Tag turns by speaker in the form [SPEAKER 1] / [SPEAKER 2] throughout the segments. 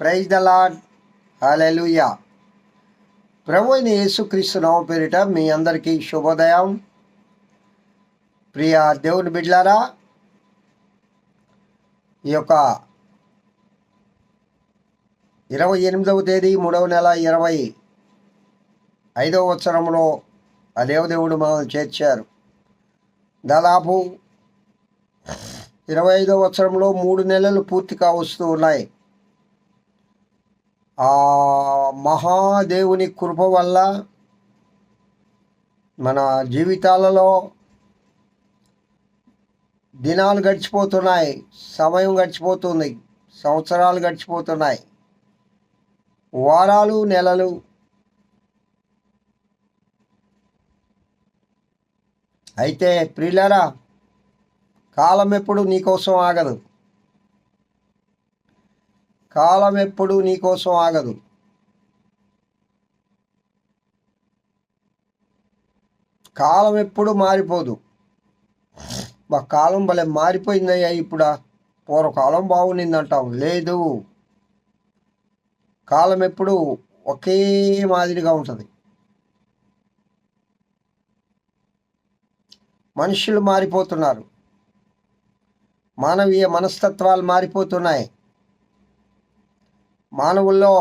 [SPEAKER 1] Praise the lord hallelujah ప్రభు అయిన యేసుక్రీస్తు నామ పేరిట మీ అందరికీ శుభోదయం. ప్రియ దేవుని బిడ్లారా ఈ యొక్క ఇరవై ఎనిమిదవ తేదీ మూడవ నెల ఇరవై ఐదవ సంవత్సరంలో ఆ దేవదేవుడు మనల్ని చేర్చారు. దాదాపు ఇరవై ఐదవ సంవత్సరంలో మూడు నెలలు పూర్తి కావస్తూ ఉన్నాయి. ఆ మహాదేవుని కృప వల్ల మన జీవితాలలో దినాలు గడిచిపోతున్నాయి సమయం గడిచిపోతుంది సంవత్సరాలు గడిచిపోతున్నాయి వారాలు నెలలు. అయితే ప్రియులరా కాలం ఎప్పుడు నీకోసం ఆగదు. కాలం ఎప్పుడు నీకోసం ఆగదు. కాలం ఎప్పుడు మారిపోదు. మా కాలం భలే మారిపోయిందయ్యా ఇప్పుడు. పూర్వకాలం బాగుండింది అంటాం లేదు. కాలం ఎప్పుడు ఒకే మాదిరిగా ఉంటుంది. మనుషులు మారిపోతున్నారు. మానవీయ మనస్తత్వాలు మారిపోతున్నాయి. మానవుల్లో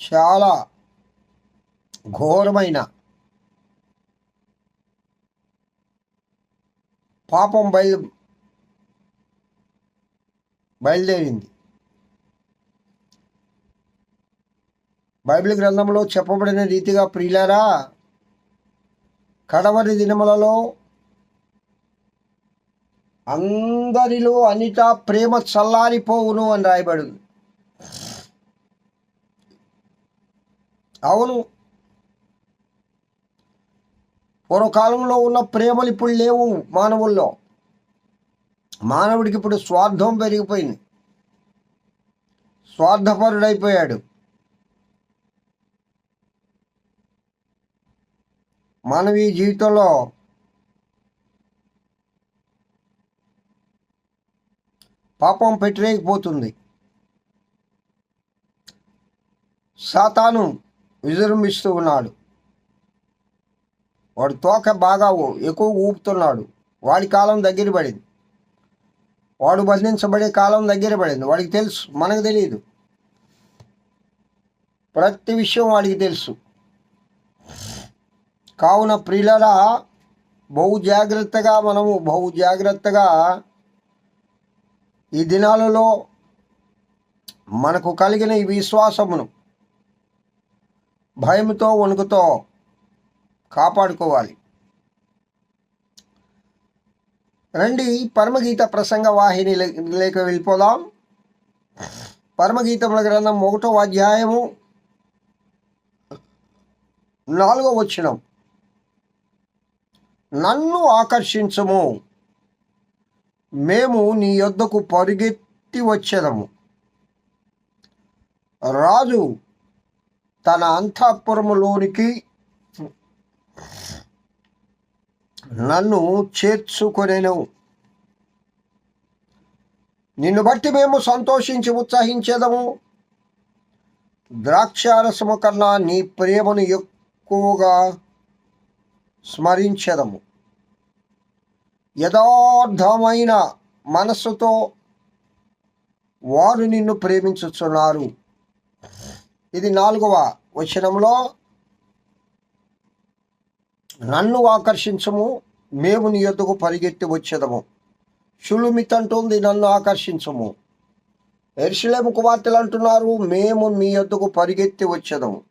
[SPEAKER 1] చాలా ఘోరమైన పాపం బయలు బయలుదేరింది. బైబిల్ గ్రంథంలో చెప్పబడిన రీతిగా ప్రియులారా కడవరి దినములలో అందరిలో అనిత ప్రేమ చల్లారిపోవును అని రాయబడింది. అవును. పూర్వకాలంలో ఉన్న ప్రేమలు ఇప్పుడు లేవు మానవుల్లో. మానవుడికి ఇప్పుడు స్వార్థం పెరిగిపోయింది. స్వార్థపరుడైపోయాడు. మానవీయ జీవితంలో పాపం పెట్టలేకపోతుంది సాతాను విజృంభిస్తూ ఉన్నాడు. వాడు తోక బాగా ఎక్కువ ఊపుతున్నాడు. వాడి కాలం దగ్గర పడింది. వాడు బంధించబడే కాలం దగ్గర పడింది. వాడికి తెలుసు మనకు తెలియదు ప్రతి విషయం వాడికి తెలుసు. కావున ప్రియులరా బహు జాగ్రత్తగా మనము బహు జాగ్రత్తగా ఈ దినాలలో మనకు కలిగిన ఈ విశ్వాసమును భయంతో వణుకుతో కాపాడుకోవాలి. రండి పరమగీత ప్రసంగ వాహిని లేక వెళ్ళిపోదాం. పరమగీతముల గ్రంథం ఒకటో అధ్యాయము నాలుగో వచ్చినం నన్ను ఆకర్షించము. మేము నీ యొద్దకు పరుగెత్తి వచ్చేదము. రాజు తన అంతఃపురములోనికి నన్ను చేర్చుకొనేను. నిన్ను బట్టి మేము సంతోషించి ఉత్సహించేదము. ద్రాక్షారసము కన్నా నీ ప్రేమను ఎక్కువగా స్మరించేదము. యథార్థమైన మనస్సుతో వారు నిన్ను ప్రేమించుచున్నారు. ఇది నాలుగవ వచనంలో నన్ను ఆకర్షించము మేము నీ యొద్దకు పరిగెత్తి వచ్చేదము. షులుమితంటుంది నన్ను ఆకర్షించము. ఎరుసలేము కుమార్తెలు అంటున్నారు మేము మీ యొద్దకు పరిగెత్తి వచ్చేదము.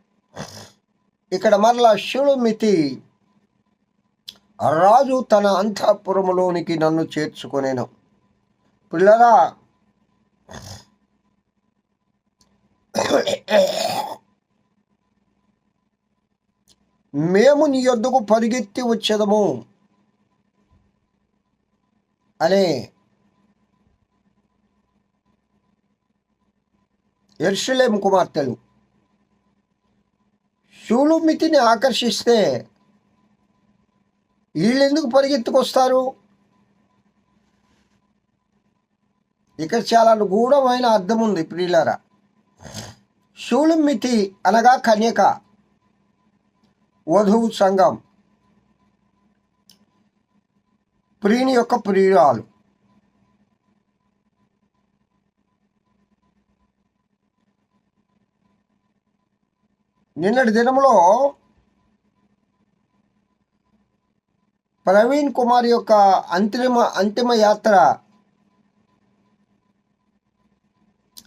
[SPEAKER 1] ఇక్కడ మరలా షులుమితి రాజు తన అంతఃపురములోనికి నన్ను చేర్చుకొనేను. పిల్లరా మేము నీ యొద్దకు పరిగెత్తి వచ్చేదము. అనే ఎర్షలేం కుమార్తెలు షూలుమితిని ఆకర్షిస్తే వీళ్ళు ఎందుకు పరిగెత్తుకొస్తారు? ఇక్కడ చాలా గూఢమైన అర్థం ఉంది ప్రియులరా. శూలుమితి అనగా కన్యక వధువు సంఘం. ప్రియుని యొక్క ప్రియురాలు. నిన్నటి దినంలో ప్రవీణ్ కుమార్ యొక్క అంతిమ అంతిమ యాత్ర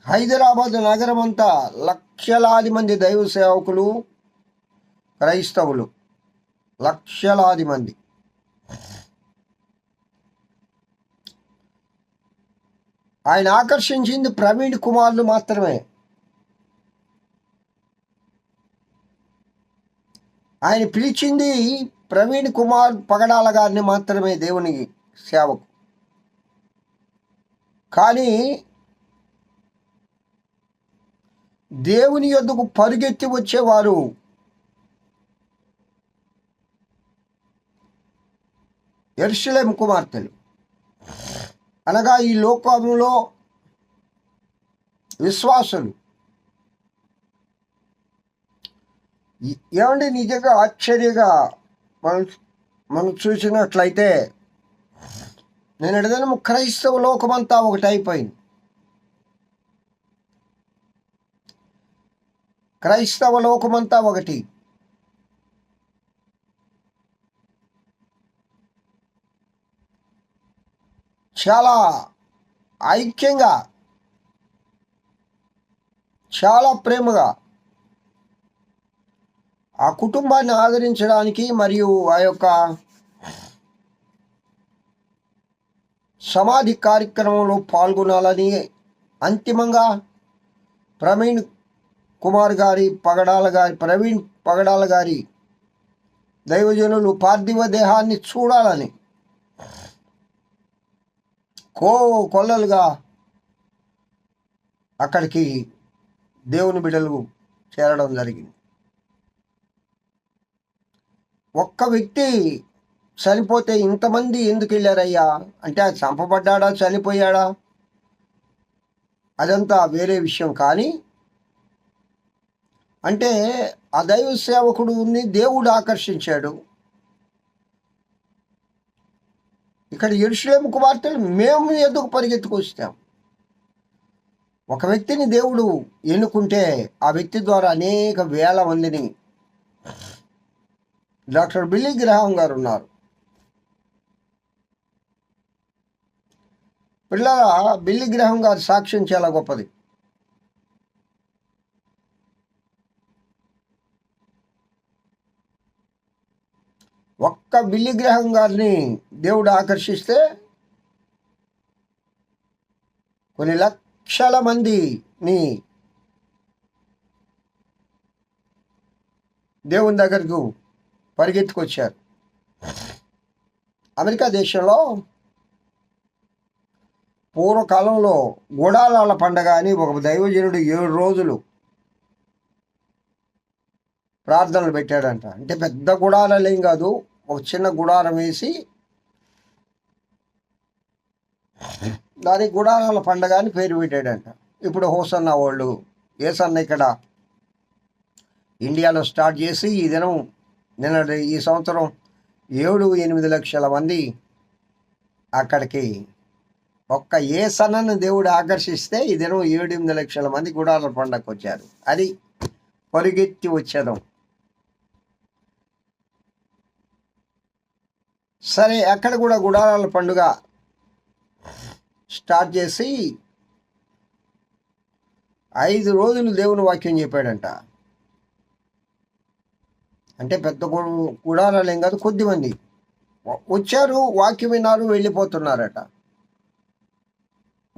[SPEAKER 1] హైదరాబాద్ నగరం అంతా లక్షలాది మంది దైవ సేవకులు క్రైస్తవులు. లక్షలాది మంది. ఆయన ఆకర్షించింది ప్రవీణ్ కుమార్లు మాత్రమే. ఆయన పిలిచింది ప్రవీణ్ కుమార్ పగడాల గారిని మాత్రమే దేవుని సేవకు. కానీ దేవుని యొద్దకు పరుగెత్తి వచ్చేవారు ఎర్షలేం కుమార్తెలు. అనగా ఈ లోకంలో విశ్వాసులు. ఈ- ఏమండి నిజంగా ఆశ్చర్యగా మనం మనం చూసినట్లయితే నేను ఎడదనము క్రైస్తవ లోకమంతా ఒకటి అయిపోయింది క్రైస్తవ లోకమంతా ఒకటి. చాలా ఐక్యంగా చాలా ప్రేమగా ఆ కుటుంబాన్ని ఆదరించడానికి మరియు ఆ యొక్క సమాధి కార్యక్రమంలో పాల్గొనాలని అంతిమంగా ప్రవీణ్ కుమార్ గారి పగడాల గారి ప్రవీణ్ పగడాల గారి దైవజనులు పార్థివ దేహాన్ని చూడాలని కో కొల్లలుగా అక్కడికి దేవుని బిడలు చేరడం జరిగింది. ఒక్క వ్యక్తి చనిపోతే ఇంతమంది ఎందుకు వెళ్ళారయ్యా? అంటే అది చంపబడ్డాడా? చనిపోయాడా? అదంతా వేరే విషయం. కానీ అంటే ఆ దైవ సేవకుడుని దేవుడు ఆకర్షించాడు. ఇక్కడ ఎరుషులేం కుమార్తెలు మేము ఎందుకు పరిగెత్తుకొస్తాం ఒక వ్యక్తిని దేవుడు ఎన్నుకుంటే ఆ వ్యక్తి ద్వారా అనేక వేల మందిని డాక్టర్ బిల్లీ గ్రహాం గారు ఉన్నారు. పిల్లల బిల్లి గ్రహం గారి సాక్ష్యం చాలా గొప్పది. ఒక్క బిల్లి గ్రహం గారిని దేవుడు ఆకర్షిస్తే కొన్ని లక్షల మందిని దేవుని దగ్గరకు పరిగెత్తుకొచ్చారు. అమెరికా దేశంలో పూర్వకాలంలో గుడాలాల పండగ అని ఒక దైవజనుడు ఏడు రోజులు ప్రార్థనలు పెట్టాడంట. అంటే పెద్ద గుడారాలేం కాదు ఒక చిన్న గుడారం వేసి దానికి గుడారాల పండగ అని పేరు పెట్టాడంట. ఇప్పుడు హోసన్న వాళ్ళు ఏసన్న ఇక్కడ ఇండియాలో స్టార్ట్ చేసి ఈ దినం నిన్న ఈ సంవత్సరం ఏడు ఎనిమిది లక్షల మంది అక్కడికి ఒక్క ఏ సన్నను దేవుడు ఆకర్షిస్తే ఈ దినం ఏడు ఎనిమిది లక్షల మంది గుడాల పండగకు వచ్చారు. అది పరిగెత్తి వచ్చేదం. సరే అక్కడ కూడా గుడారాల పండుగ స్టార్ట్ చేసి ఐదు రోజులు దేవుని వాక్యం చెప్పాడంట. అంటే పెద్ద గు- గుడారాలు ఏం కాదు కొద్దిమంది. వచ్చారు వాక్యం విన్నారు వెళ్ళిపోతున్నారట.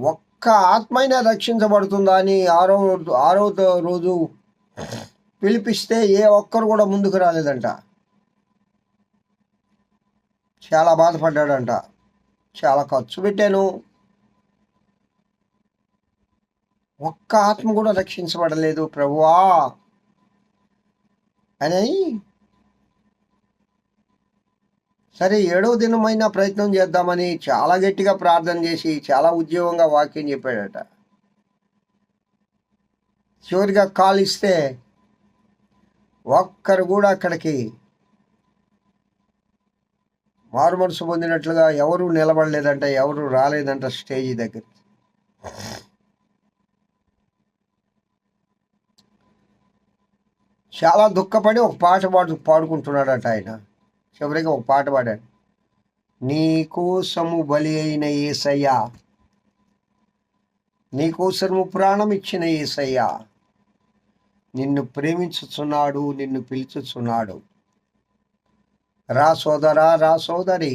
[SPEAKER 1] ఒక్క ఆత్మైనా రక్షించబడుతుందా అని ఆరో ఆరో రోజు పిలిపిస్తే ఏ ఒక్కరు కూడా ముందుకు రాలేదంట. చాలా బాధపడ్డాడంట. చాలా ఖర్చు పెట్టాను. ఒక్క ఆత్మ కూడా రక్షించబడలేదు ప్రభువా. అని సరే ఏడవ దినమైన ప్రయత్నం చేద్దామని చాలా గట్టిగా ప్రార్థన చేసి చాలా ఉద్యోగంగా వాక్యం చెప్పాడట. చివరిగా కాల్ ఇస్తే ఒక్కరు కూడా అక్కడికి మారుమనసు పొందినట్లుగా ఎవరు నిలబడలేదంట ఎవరు రాలేదంట స్టేజీ దగ్గర. చాలా దుఃఖపడి ఒక పాట పాడు పాడుకుంటున్నాడట ఆయన. చివరికి ఒక పాట పాడాడు నీ కోసము బలి అయిన ఏసయ్యా నీకోసము ప్రాణం ఇచ్చిన ఏసయ్యా నిన్ను ప్రేమించుచున్నాడు నిన్ను పిలుచుచున్నాడు. రా సోదరా రా సోదరి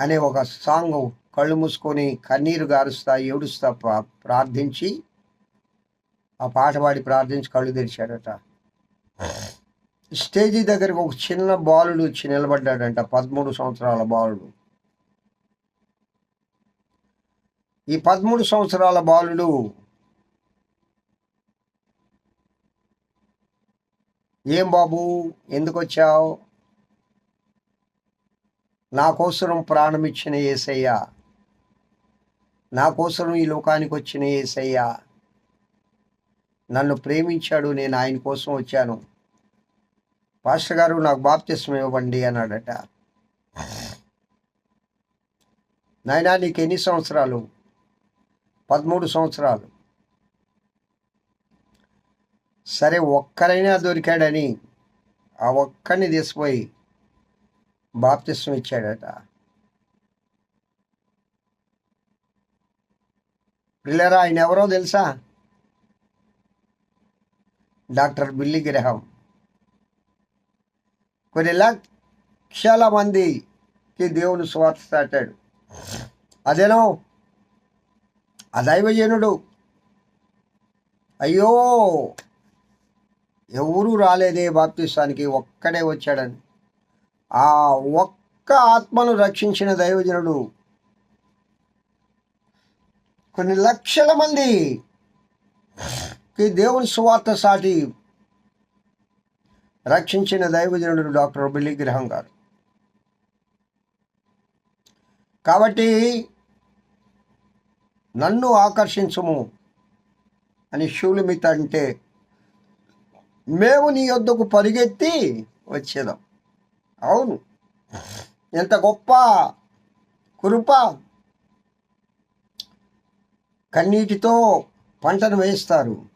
[SPEAKER 1] అనే ఒక సాంగ్ కళ్ళు మూసుకొని కన్నీరు గారుస్తా ఏడుస్తా ప్రార్థించి ఆ పాట పాడి ప్రార్థించి కళ్ళు తెరిచాడట స్టేజీ దగ్గరకు ఒక చిన్న బాలుడు వచ్చి నిలబడ్డాడంట పదమూడు సంవత్సరాల బాలుడు. ఈ పదమూడు సంవత్సరాల బాలుడు ఏం బాబు ఎందుకు వచ్చావు నాకోసరం ప్రాణం ఇచ్చిన ఏసయ్యా నాకోసరం ఈ లోకానికి వచ్చిన ఏసయ్యా. నన్ను ప్రేమించాడు నేను ఆయన కోసం వచ్చాను. పాస్టర్ గారు నాకు బాప్తిస్మ ఇవ్వండి అన్నాడట. నాయనా నీకు ఎన్ని సంవత్సరాలు? పదమూడు సంవత్సరాలు. సరే ఒక్కరైనా దొరికాడని ఆ ఒక్కరిని తీసిపోయి బాప్తిస్మ ఇచ్చాడట. పిల్లరా ఆయన ఎవరో తెలుసా? డాక్టర్ బిల్లి గ్రహం. కొన్ని లక్షల మందికి దేవుని స్వార్థ చాటాడు అదేనో ఆ దైవజనుడు అయ్యో ఎవరు రాలేదే బాప్తిస్తానికి ఒక్కడే వచ్చాడని. ఆ ఒక్క ఆత్మను రక్షించిన దైవజనుడు కొన్ని లక్షల మందికి దేవుని సువార్త సాటి రక్షించిన దైవజనుడు డాక్టర్ బిల్లి గ్రహం గారు. కాబట్టి నన్ను ఆకర్షించము అని శూలిమిత అంటే మేము నీ యొద్దకు పరిగెత్తి వచ్చేదాం. అవును. ఎంత గొప్ప కురుప కన్నీటితో పంటను వేస్తారు.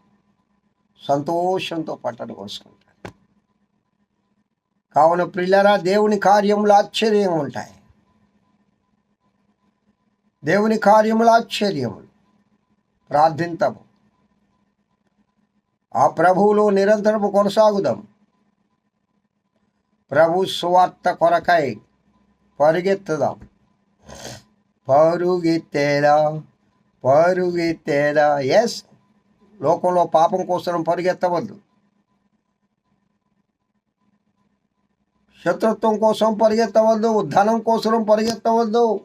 [SPEAKER 1] సంతోషంతో పంటను కోసుకుంటారు. కావున ప్రిల్లరా దేవుని కార్యములు ఆశ్చర్యం ఉంటాయి. దేవుని కార్యములు ఆశ్చర్యములు. ప్రార్థింతము. ఆ ప్రభువులో నిరంతరము కొనసాగుదాం ప్రభు సువార్త కొరకై పరుగెత్తుదాం. పరుగెత్తేదా? పరుగెత్తేదా? ఎస్ లోకంలో పాపం కోసం పరుగెత్తవద్దు. శత్రుత్వం కోసం పరిగెత్తవద్దు ధనం కోసం పరిగెత్తవద్దు.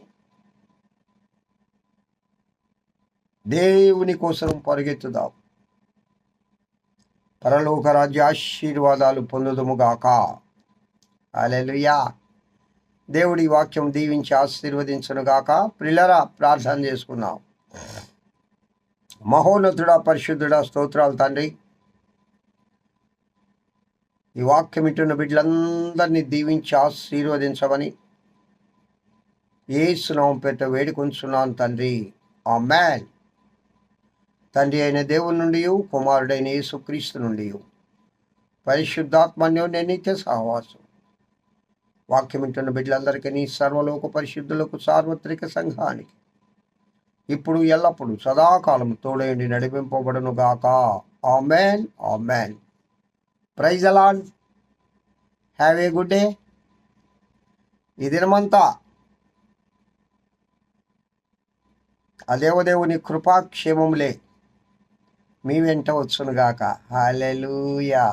[SPEAKER 1] దేవుని కోసం పరిగెత్తుదాం. పరలోక రాజ్య ఆశీర్వాదాలు పొందుదుముగాక. అలెలుయా దేవుడి వాక్యం దీవించి ఆశీర్వదించనుగాక. ప్రిల్లరా ప్రార్థన చేసుకున్నాం మహోన్నతుడా పరిశుద్ధుడా స్తోత్రాలు తండ్రి. ఈ వాక్యం ఇటున్న బిడ్డలందరినీ దీవించి ఆశీర్వదించమని ఏసునామం పేట వేడుకొంచున్నాను తండ్రి. ఆ మ్యాన్ తండ్రి అయిన దేవుని నుండి కుమారుడైన యేసుక్రీస్తు నుండి పరిశుద్ధాత్మన్యో నిత్య సహవాసం. వాక్యం వింటున్న బిడ్డలందరికీ నీ సర్వలోక పరిశుద్ధులకు సార్వత్రిక సంఘానికి ఇప్పుడు ఎల్లప్పుడు సదాకాలం తోడేండి నడిపింపబడును గాక amen. Amen. Praise Alan have a good day ఈ దినమంతా ఆ దేవదేవుని కృపాక్షేమములే మీ వెంట వచ్చునుగాక. హాలెలూయా